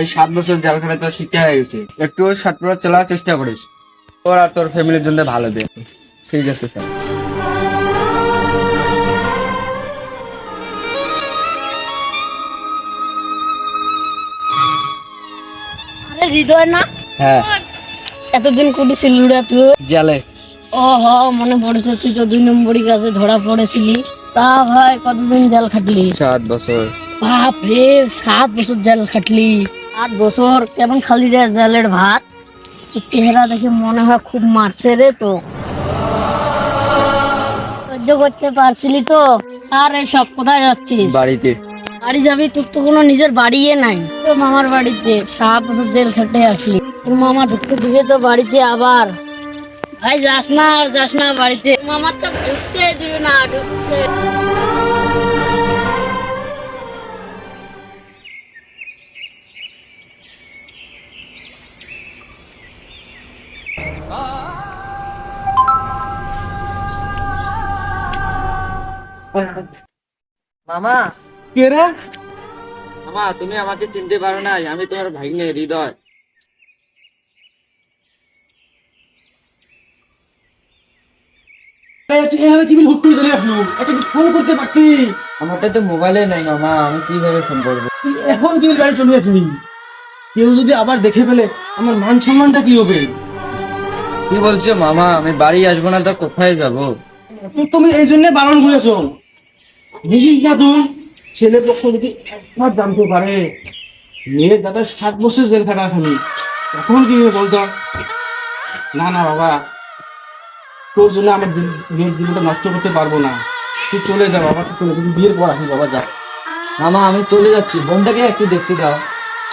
এই সাত বছর জেলখানায় তোর শিক্ষা হয়ে গেছে। একটু সাতপুরা চলার চেষ্টা করিস। তোর আর তোর ফ্যামিলির জন্য ভালো দে। ঠিক আছে স্যার। আরে হৃদয় না। হ্যাঁ। এতদিন কুটি তুই? জেলে। ও হ মনে পড়েছে তুই তো দুই নম্বরই কাছে ধরা পড়েছিলি। তা ভাই কতদিন জেল খাটলি? সাত বছর। বাপ রে সাত বছর জেল খাটলি। সাত বছর কেমন খালি রে জেলের ভাত চেহারা দেখে মনে হয় খুব মারছে রে তো। সহ্য করতে পারছিলি তো? আর সব কোথায় যাচ্ছিস? বাড়িতে। বাড়ি যাবি তোর তো কোনো নিজের বাড়িয়ে নাই। তো মামার বাড়িতে সাত বছর জেল খেটে আসলি। তোর মামা ঢুকতে দিবে তো বাড়িতে আবার। ভাই যাস না আর যাস না বাড়িতে। মামার তো ঢুকতে দিবে না ঢুকতে। মামা। কে রে? মামা তুমি আমাকে চিনতে পারো না আমি তোমার ভাগ্নে হৃদয়। এভাবে কি হুট করে চলে আসলো? একটা ফোন করতে পারতি? আমারটা তো মোবাইলে নাই মামা আমি কীভাবে ফোন করব? এখন তুই বাড়ি চলে আসলি? কেউ যদি আবার দেখে ফেলে আমার মান সম্মানটা কি হবে? কি বলছো মামা আমি বাড়ি আসব না তো কোথায় যাব? তুমি এই জন্য বারণ করেছ। বুঝিস না তুই ছেলে পক্ষ যদি একবার জানতে পারে। মেয়ের দাদা সাত বছর জেল খাটা আসামি তখন কি হবে বলতো? না না বাবা। তোর জন্য আমার মেয়ের জীবনটা নষ্ট করতে পারব না। তুই চলে যা বাবা। তুই চলে বিয়ের পর আসবি বাবা যা। মামা আমি চলে যাচ্ছি। বোনটাকে একটু দেখতে দাও।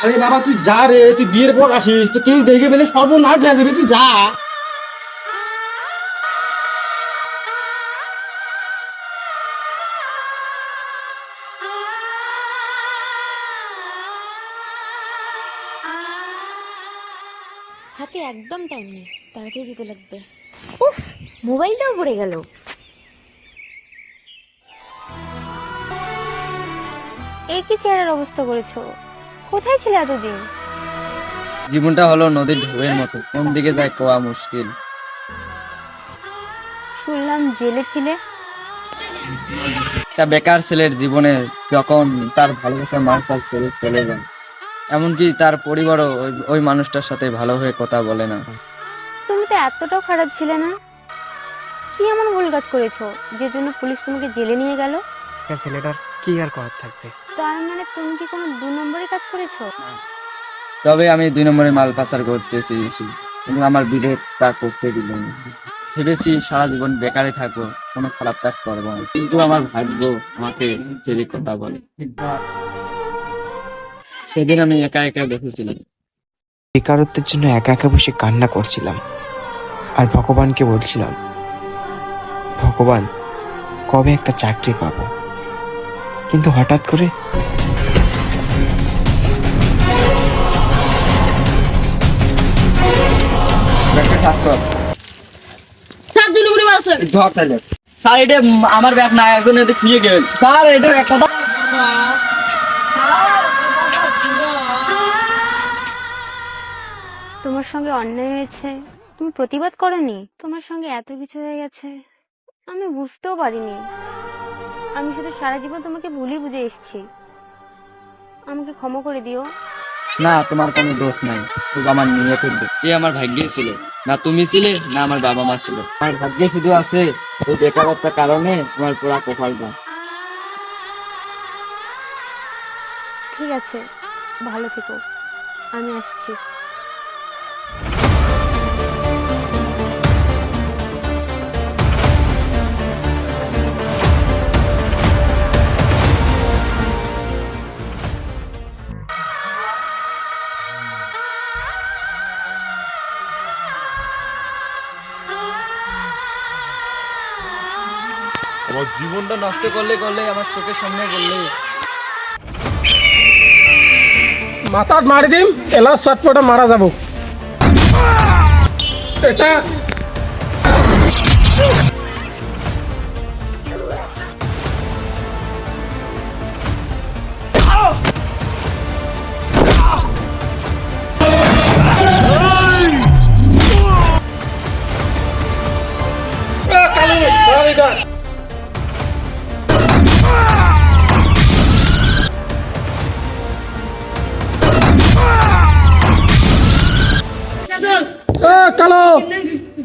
আরে বাবা তুই যা রে তুই বিয়ের পর আসিস। তো কেউ দেখে পেলে সর্বনাশ হয়ে যাবে। তুই যা। হাতে একদম টাইম নেই। তাড়াতাড়ি যেতে লাগবে। উফ মোবাইলটাও পড়ে গেল। এই কি চেহারার অবস্থা করেছ? কোথায় ছিলে এতদিন? জীবনটা হলো নদীর ঢেউয়ের মতো। কোন দিকে যায় কোয়া মুশকিল। শুনলাম জেলে ছিলে। একটা বেকার ছেলের জীবনে যখন তার ভালোবাসার মানুষটা ছেড়ে চলে যায়। এমনকি তার পরিবারও ওই- ওই মানুষটার সাথে ভালো হয়ে কথা বলে না। তুমি তো এতটাও খারাপ ছিলে না? কি এমন ভুল কাজ করেছ যে জন্য পুলিশ তোমাকে জেলে নিয়ে গেল? একটা ছেলেটার কি আর করার থাকবে? তার মানে তুমি কি কোনো দু নম্বরের কাজ করেছ? তবে আমি দুই নম্বরে মাল পাচার করতে চেয়েছি কিন্তু আমার বিবেক তা করতে দিল না। ভেবেছি সারা জীবন বেকারে থাকব কোনো খারাপ কাজ করব না। কিন্তু আমার ভাগ্য আমাকে ছেলে কথা বলে। সেদিন আমি একা একা দেখেছিলাম বেকারত্বের জন্য একা একা বসে কান্না করছিলাম। আর ভগবানকে বলছিলাম ভগবান কবে একটা চাকরি পাবো? কিন্তু হঠাৎ করে একটা স্যার এটা আমার ব্যাগ না একজন এতে খুঁজে গেল স্যার এটা এক তোমার সঙ্গে অন্যায় হয়েছে। তুমি প্রতিবাদ করনি? তোমার সঙ্গে এত কিছু হয়ে গেছে। আমি বুঝতেও পারিনি। আমি শুধু সারা জীবন তোমাকে ভুলি বুঝে এসেছি। আমাকে ক্ষমা করে দিও। না তোমার কোনো দোষ নাই। শুধু আমার নিয়তের দোষ। এ আমার ভাগ্যে ছিল। না তুমি ছিলে না আমার বাবা মা ছিল। আমার ভাগ্যে শুধু আছে ওই বেকারত্বের কারণে তোমার পুরা কপালটা ঠিক আছে। ভালো থেকো। আমি আসছি। আমার জীবনটা নষ্ট করলে করলে, আমার চোখের সামনে করলে। মাথাত মারি দিম এলা চটপটা মারা যাব। এটা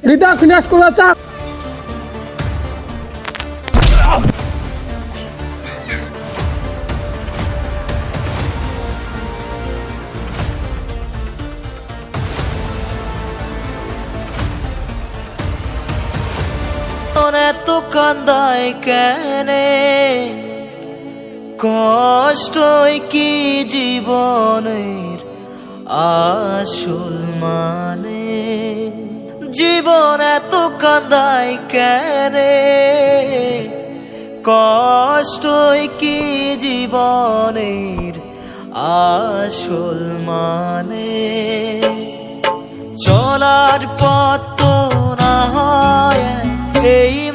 রিতা ফিনিশ করে চা এত কান্দায় কেনে? কি জীবনের আসল মানে? জীবন এত কান্দাই কেনে? কষ্টই কি জীবনের আসল মানে? চলার পথ না হয় এই